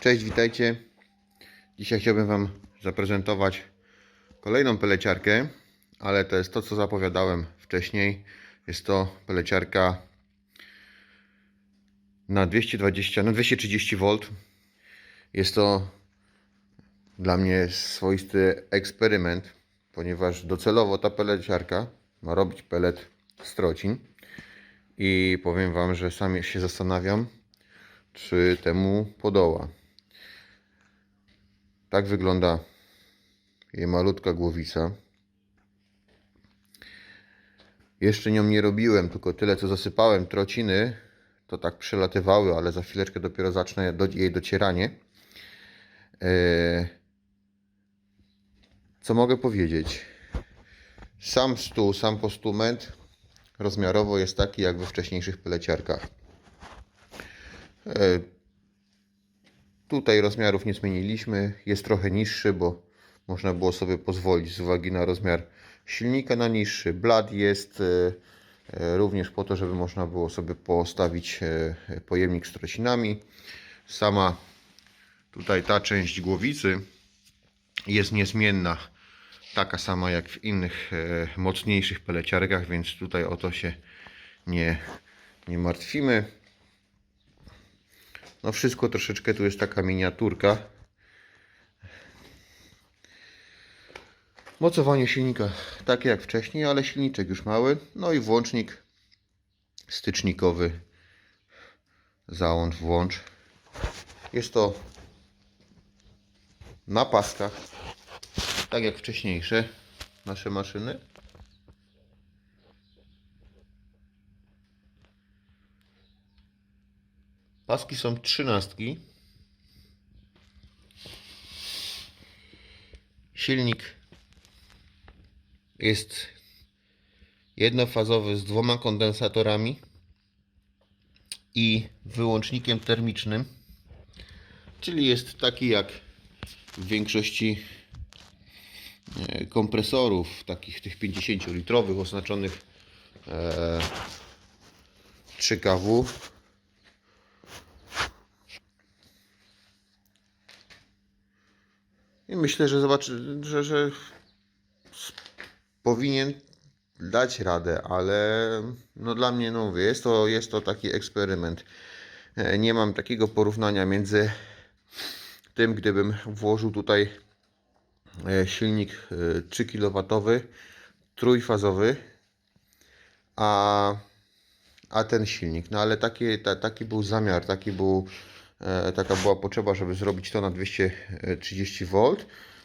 Cześć, witajcie. Dzisiaj chciałbym Wam zaprezentować kolejną peleciarkę, ale to jest to, co zapowiadałem wcześniej. Jest to peleciarka na 220, na 230 V. Jest to dla mnie swoisty eksperyment, ponieważ docelowo ta peleciarka ma robić pelet strocin. I powiem Wam, że sam się zastanawiam, czy temu podoła. Tak wygląda jej malutka głowica. Jeszcze nią nie robiłem, tylko tyle co zasypałem trociny, to tak przelatywały, ale za chwileczkę dopiero zacznę jej docieranie. Eee, co mogę powiedzieć? Sam stół, sam postument rozmiarowo jest taki jak we wcześniejszych peleciarkach. E, Tutaj rozmiarów nie zmieniliśmy. Jest trochę niższy, bo można było sobie pozwolić z uwagi na rozmiar silnika na niższy. Blad jest e, e, również po to, żeby można było sobie postawić pojemnik z trocinami. Sama tutaj ta część głowicy jest niezmienna. Taka sama jak w innych mocniejszych peleciarkach, więc tutaj o to się nie, nie martwimy. No wszystko troszeczkę tu jest taka miniaturka. Mocowanie silnika takie jak wcześniej, ale silniczek już mały. No i włącznik stycznikowy. Załącz, włącz. Jest to na paskach, tak jak wcześniejsze nasze maszyny. Paski są trzynastki. Silnik jest jednofazowy z dwoma kondensatorami i wyłącznikiem termicznym, czyli jest taki jak w większości e, kompresorów, takich tych 50 litrowych oznaczonych e, 3kW. I myślę, że zobaczy, że, że powinien dać radę, ale no dla mnie, no mówię, jest to, jest to taki eksperyment. E, Nie mam takiego porównania między tym, gdybym włożył tutaj e, silnik e, 3 kW trójfazowy, a, a ten silnik. No ale taki, ta, taki był zamiar, taki był, e, taka była potrzeba, żeby zrobić to na 230 V.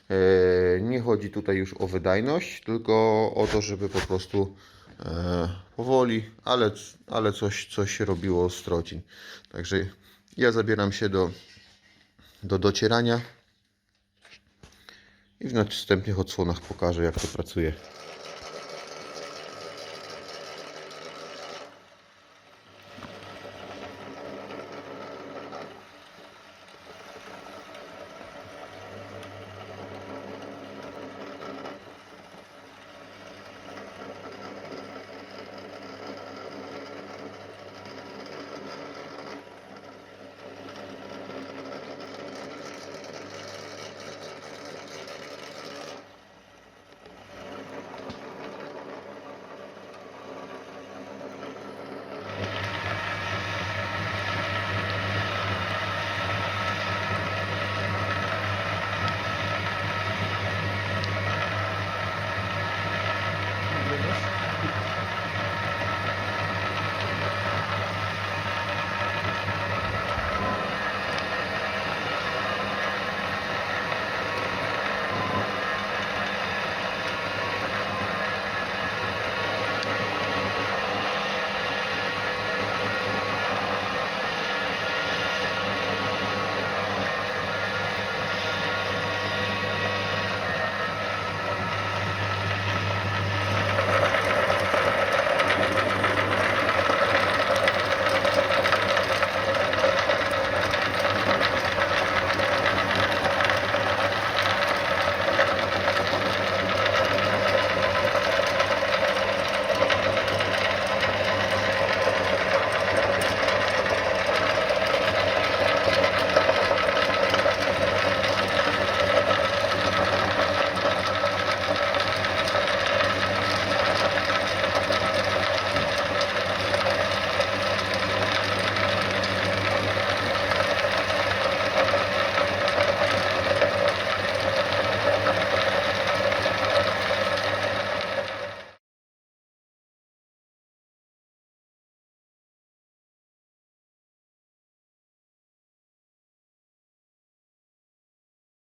E, Nie chodzi tutaj już o wydajność, tylko o to, żeby po prostu e, powoli, ale, ale coś, coś się robiło z trocin. Także ja zabieram się do, do docierania i w następnych odsłonach pokażę, jak to pracuje.